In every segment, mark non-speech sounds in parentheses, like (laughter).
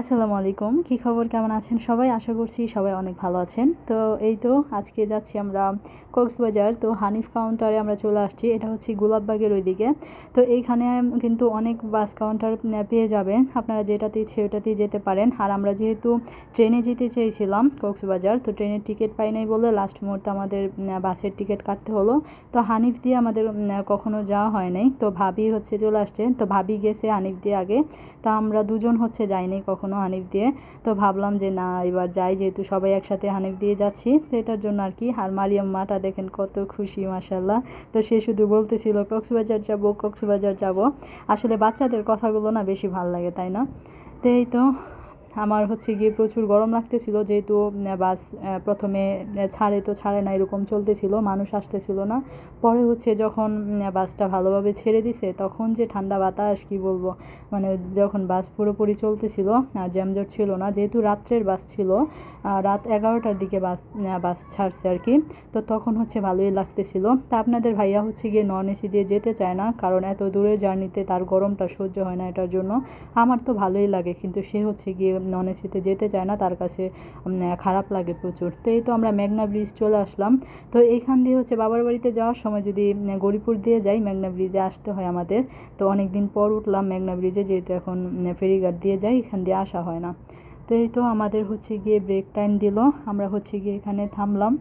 আসসালামু আলাইকুম। কী খবর? কেমন আছেন সবাই? আশা করছি সবাই অনেক ভালো আছেন। তো এই তো আজকে যাচ্ছি আমরা কক্সবাজার। তো হানিফ কাউন্টারে আমরা চলে আসছি। এটা হচ্ছে গোলাপবাগের ওইদিকে। তো এইখানে কিন্তু অনেক বাস কাউন্টার পেয়ে যাবেন। আপনারা যেটাতেই ওটাতেই যেতে পারেন। আর আমরা যেহেতু ট্রেনে যেতে চেয়েছিলাম কক্সবাজার, তো ট্রেনের টিকিট পাই নাই বলে লাস্ট মুহূর্তে আমাদের বাসের টিকিট কাটতে হলো। তো হানিফ দিয়ে আমাদের কখনো যাওয়া হয় নাই। তো ভাবি হচ্ছে চলে আসছে। তো ভাবি গেছে হানিফ দিয়ে আগে। তা আমরা দুজন হচ্ছে যাইনি কখনো। হানিফ দিয়ে। তো ভাবলাম যে না, এবার যাই, যেহেতু সবাই একসাথে হানিফ দিয়ে যাচ্ছি, তো এটার জন্য আর কি। আর মারিয়াম মাটা দেখেন কত খুশি মাসাল্লাহ তো সে শুধু বলতেছিল, কক্সবাজার যাব কক্সবাজার যাব। আসলে বাচ্চাদের কথাগুলো না বেশি ভালো লাগে, তাই না? তো এই তো আমার হচ্ছে গিয়ে প্রচুর গরম লাগতেছিল, যেহেতু বাস প্রথমে ছাড়ে তো ছাড়ে না, এরকম চলতেছিল, মানুষ আসতেছিল না। পরে হচ্ছে যখন বাসটা ভালোভাবে ছেড়ে দিছে, তখন যে ঠান্ডা বাতাস, কি বলব মানে যখন বাস পুরোপুরি চলতেছিল, আর জ্যামজট ছিল না, যেহেতু রাত্রের বাস ছিল রাত এগারোটার দিকে বাস বাস ছাড়ছে আর কি, তো তখন হচ্ছে ভালোই লাগতেছিল। তা আপনাদের ভাইয়া হচ্ছে গিয়ে নন এসি দিয়ে যেতে চায় না, কারণ এত দূরের জার্নিতে তার গরমটা সহ্য হয় না এটার জন্য। আমার তো ভালোই লাগে, কিন্তু সে হচ্ছে গিয়ে নন এসিতে যেতে চায় না, তার কাছে খারাপ লাগে প্রচুর। তো এই তো আমরা মেঘনা ব্রিজ চলে আসলাম। তো এইখান দিয়ে হচ্ছে বাবার বাড়িতে যাওয়ার সময় যদি গরিপুর দিয়ে যাই, মেঘনা ব্রিজে আসতে হয় আমাদের। তো অনেক দিন পর উঠলাম মেঘনা ব্রিজে, যেহেতু এখন ফেরিঘাট দিয়ে যাই, এখান দিয়ে আসা হয় না। তো এই তো আমাদের হচ্ছে গিয়ে ব্রেক টাইম দিল। আমরা হচ্ছে গিয়ে এখানে থামলাম।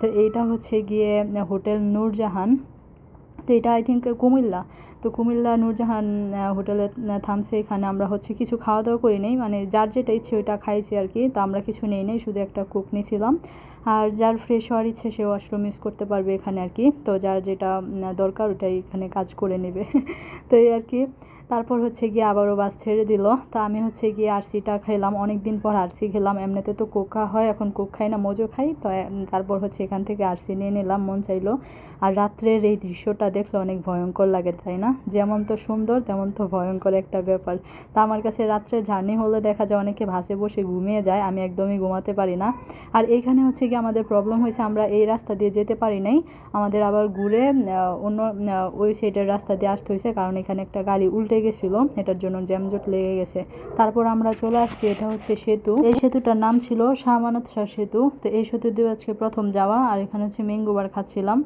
তো এইটা হচ্ছে গিয়ে হোটেল নূরজাহান। তো এটা আই থিঙ্ক কুমিল্লা। তো কুমিল্লা, নূরজাহান হোটেলে থামছে। এখানে আমরা হচ্ছে কিছু খাওয়া দাওয়া করি নেই। মানে যার যেটা ইচ্ছে ওইটা খাইছি আর কি। তো আমরা কিছু নেই নেই। শুধু একটা কুক নিয়েছিলাম আর যার ফ্রেশ হওয়ার ইচ্ছে সে ওয়াশরুম ইউজ করতে পারবে এখানে আর কি। তো যার যেটা দরকার, ওটাই এখানে কাজ করে নেবে। (laughs) তো এই আর কি। তারপর হচ্ছে গিয়ে আবারও বাস ছেড়ে দিল। তা আমি হচ্ছে গিয়ে আরসিটা খেলাম অনেক দিন পর আরসি খেলাম। এমনিতে তো কোকা হয়, এখন কোক খাই না, মোজো খাই। তো তারপর হচ্ছে এখান থেকে আরসি নিয়ে নিলাম, মন চাইলো। আর রাত্রের এই দৃশ্যটা দেখলে অনেক ভয়ঙ্কর লাগে, তাই না? যেমন তো সুন্দর, তেমন তো ভয়ঙ্কর একটা ব্যাপার। তা আমার কাছে রাত্রে জার্নি হলে দেখা যায় অনেকে ভাসে বসে ঘুমিয়ে যায়। আমি একদমই ঘুমাতে পারি না। আর এইখানে হচ্ছে গিয়ে আমাদের প্রবলেম হয়েছে, আমরা এই রাস্তা দিয়ে যেতে পারি নাই। আমাদের আবার ঘুরে অন্য ওই সাইডের রাস্তা দিয়ে আসতে হয়েছে। কারণ এখানে একটা গাড়ি উল্টে গেছিল এটার জন্য জ্যামজট লেগে গেছে। তারপর আমরা চলে আসছি, এটা হচ্ছে সেতু। এই সেতুটার নাম ছিল শাহমানত শাহ সেতু। তো এই সেতু দিয়ে আজকে প্রথম যাওয়া, আর এখানে হচ্ছে ম্যাঙ্গোবার খাচ্ছিলাম।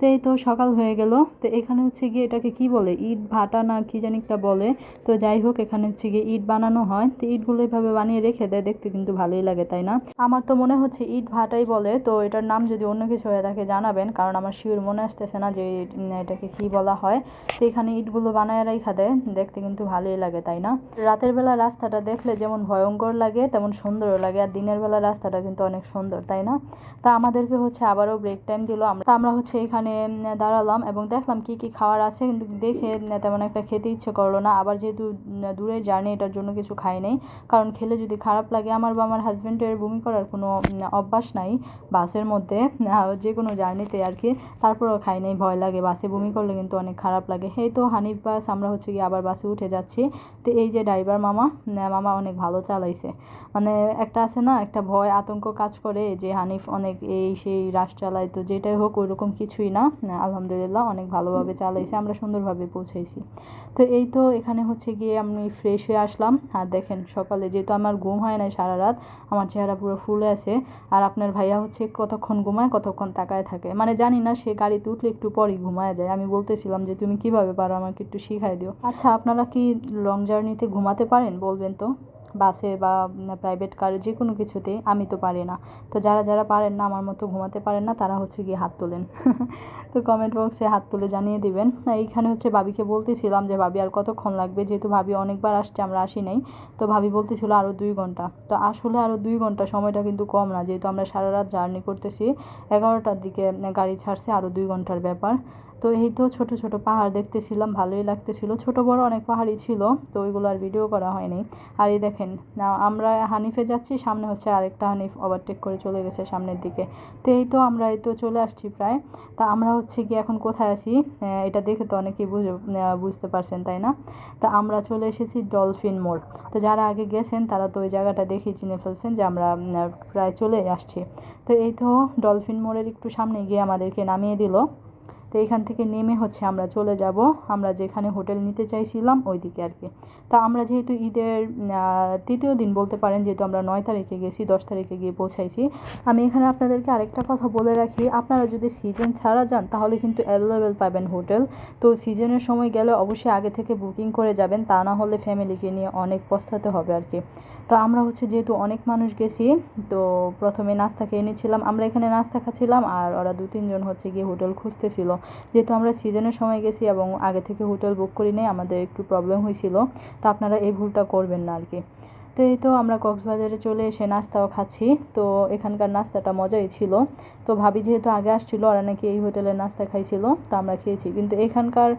তো এই তো সকাল হয়ে গেল। তো এখানে হচ্ছে গিয়ে এটাকে কি বলে? ইট, ভাটা না কি জানি একটা বলে। তো যাই হোক, এখানে হচ্ছে গিয়ে ইট বানানো হয়। তো ইটগুলো এইভাবে বানিয়ে রেখে দেয়, দেখতে কিন্তু ভালোই লাগে, তাই না? আমার তো মনে হচ্ছে ইট, ভাটাই বলে। তো এটার নাম যদি অন্য কিছু হয়ে থাকে জানাবেন। কারণ আমার শিওর মনে আসতেছে না যে এটাকে কি বলা হয়। তো এখানে ইটগুলো বানায় রেখা দেয়, দেখতে কিন্তু ভালোই লাগে, তাই না? রাতের বেলা রাস্তাটা দেখলে যেমন ভয়ঙ্কর লাগে, তেমন সুন্দরও লাগে। আর দিনের বেলা রাস্তাটা কিন্তু অনেক সুন্দর, তাই না? তা আমাদেরকে হচ্ছে আবারও ব্রেক টাইম দিল। আমরা আমরা হচ্ছে এখানে ওখানে দাঁড়ালাম এবং দেখলাম কি কি খাওয়ার আছে। কিন্তু দেখে তেমন একটা খেতে ইচ্ছে করল না। আবার যেহেতু দূরের জার্নি এটার জন্য কিছু খাই নাই। কারণ খেলে যদি খারাপ লাগে, আমার বা আমার হাজব্যান্ডের বমি করার কোনো অভ্যাস নাই বাসের মধ্যে। যে কোনো জার্নিতে আর কি। তারপরেও খাই নাই, ভয় লাগে। বাসে বমি করলে কিন্তু অনেক খারাপ লাগে। এই তো হানিফ বাস, আমরা হচ্ছে গিয়ে আবার বাসে উঠে যাচ্ছি। তো এই যে ড্রাইভার মামা মামা অনেক ভালো চালাইছে। মানে একটা আছে না একটা ভয় আতঙ্ক কাজ করে যে হানিফ অনেক এই সেই রাশ চালায় তো যেটাই হোক ওইরকম কিছুই না। আলহামদুলিল্লাহ অনেক ভালোভাবে চালাইছে আমরা সুন্দরভাবে পৌঁছাইছি। তো এই তো এখানে হচ্ছে গিয়ে আমি ফ্রেশ হয়ে আসলাম। আর দেখেন সকালে যেহেতু আমার ঘুম হয় না সারা রাত আমার চেহারা পুরো ফুলে আছে। আর আপনার ভাইয়া হচ্ছে কতক্ষণ ঘুমায় কতক্ষণ তাকায় থাকে। মানে জানি না সে গাড়িতে উঠলে একটু পরই ঘুমায় যায়। আমি বলতেছিলাম যে তুমি কীভাবে পারো আমাকে একটু শিখাই দিও? আচ্ছা আপনারা কি লং জার্নিতে ঘুমাতে পারেন? বলবেন তো। বাসে বা প্রাইভেট কারে যে কোনো কিছুতেই আমি তো পারি না। তো যারা যারা পারেন না, আমার মতো ঘুমাতে পারেন না, তারা হচ্ছে গিয়ে হাত তোলেন। (laughs) তো কমেন্ট বক্সে হাত তুলে জানিয়ে দিবেন। এইখানে হচ্ছে ভাবিকে বলতেছিলাম যে, ভাবি, আর কতক্ষণ লাগবে? যেহেতু ভাবি অনেকবার আসছে, আমরা আসি নাই। তো ভাবি বলতেছিল আরও দুই ঘণ্টা। তো আসলে আরও দুই ঘণ্টা সময়টা কিন্তু কম না। যেহেতু আমরা সারা রাত জার্নি করতেছি, এগারোটার দিকে গাড়ি ছাড়ছে আরও দুই ঘণ্টার ব্যাপার। তো এই তো ছোট ছোট পাহাড় দেখতেছিলাম, ভালোই লাগতেছিল। ছোট বড় অনেক পাহাড়ই ছিল, তো ওইগুলো আর ভিডিও করা হয়নি। আর এই দেখেন আমরা হানিফে যাচ্ছি, সামনে হচ্ছে আরেকটা হানিফ ওভারটেক করে চলে গেছে সামনের দিকে। তো এই তো আমরা এই তো চলে আসছি প্রায়। তা আমরা হচ্ছে গিয়ে এখন কোথায় আছি? এটা দেখে তো অনেকেই বুঝে বুঝতে পারছেন, তাই না? তা আমরা চলে এসেছি ডলফিন মোড়। তো যারা আগে গেছেন, তারা তো ওই জায়গাটা দেখেই চিনে ফেলছেন যে আমরা প্রায় চলে আসছি। তো এই তো ডলফিন মোড়ের একটু সামনে গিয়ে আমাদেরকে নামিয়ে দিল। তো এখান থেকে নেমে হচ্ছে আমরা চলে যাব। আমরা যেখানে হোটেল নিতে চাইছিলাম ওইদিকে আর কি তা আমরা যেহেতু ঈদের তৃতীয় দিন বলতে পারেন, যেহেতু আমরা নয় তারিখে গেছি, দশ তারিখে গিয়ে পৌঁছাইছি, আমি এখানে আপনাদেরকে আরেকটা কথা বলে রাখি। আপনারা যদি সিজন ছাড়া যান, তাহলে কিন্তু অ্যাভেলেবেল পাবেন হোটেল। তো সিজনের সময় গেলে অবশ্যই আগে থেকে বুকিং করে যাবেন, তা না হলে ফ্যামিলিকে নিয়ে অনেক পস্তাতে হবে আর কি তো আমরা হচ্ছে যেহেতু অনেক মানুষ গেছি, তো প্রথমে নাস্তা খেয়ে নিয়েছিলাম আমরা এখানে নাস্তা খাচ্ছিলাম আর ওরা দু তিনজন হচ্ছে গিয়ে হোটেল খুঁজতেছিল। যেহেতু আমরা সিজনের সময় গেছি এবং আগে থেকে হোটেল বুক করি নাই আমাদের একটু প্রবলেম হয়েছিল, তো আপনারা এই ভুলটা করবেন না আর কি। তো এই তো আমরা কক্সবাজারে চলে এসে নাস্তাও খাচ্ছি। তো এখানকার নাস্তাটা মজাই ছিল। তো ভাবি যেহেতু আগে আসছিল, ওরা নাকি এই হোটেলের নাস্তা খাইছিল, তো আমরা খেয়েছি। কিন্তু এখানকার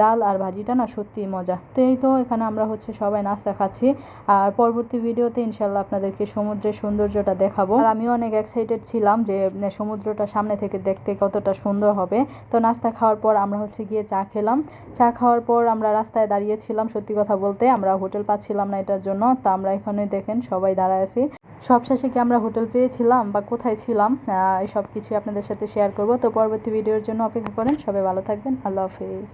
ডাল আর ভাজিটা না সত্যিই মজা। তো এই তো এখানে আমরা হচ্ছে সবাই নাস্তা খাচ্ছি। আর পরবর্তী ভিডিওতে ইনশাল্লাহ আপনাদেরকে সমুদ্রের সৌন্দর্যটা দেখাবো। আর আমিও অনেক এক্সাইটেড ছিলাম যে সমুদ্রটা সামনে থেকে দেখতে কতটা সুন্দর হবে। তো নাস্তা খাওয়ার পর আমরা হচ্ছে গিয়ে চা খেলাম। চা খাওয়ার পর আমরা রাস্তায় দাঁড়িয়েছিলাম, সত্যি কথা বলতে। আমরা হোটেল পাচ্ছিলাম না এটার জন্য, তো আমরা এখানে দেখেন সবাই দাঁড়ায় আছি। সব শেষে কি আমরা হোটেল পেয়েছিলাম বা কোথায় ছিলাম? এই সব কিছুই আপনাদের সাথে শেয়ার করব। তো পরবর্তী ভিডিওর জন্য অপেক্ষা করেন। সবাই ভালো থাকবেন। আল্লাহ হাফিজ।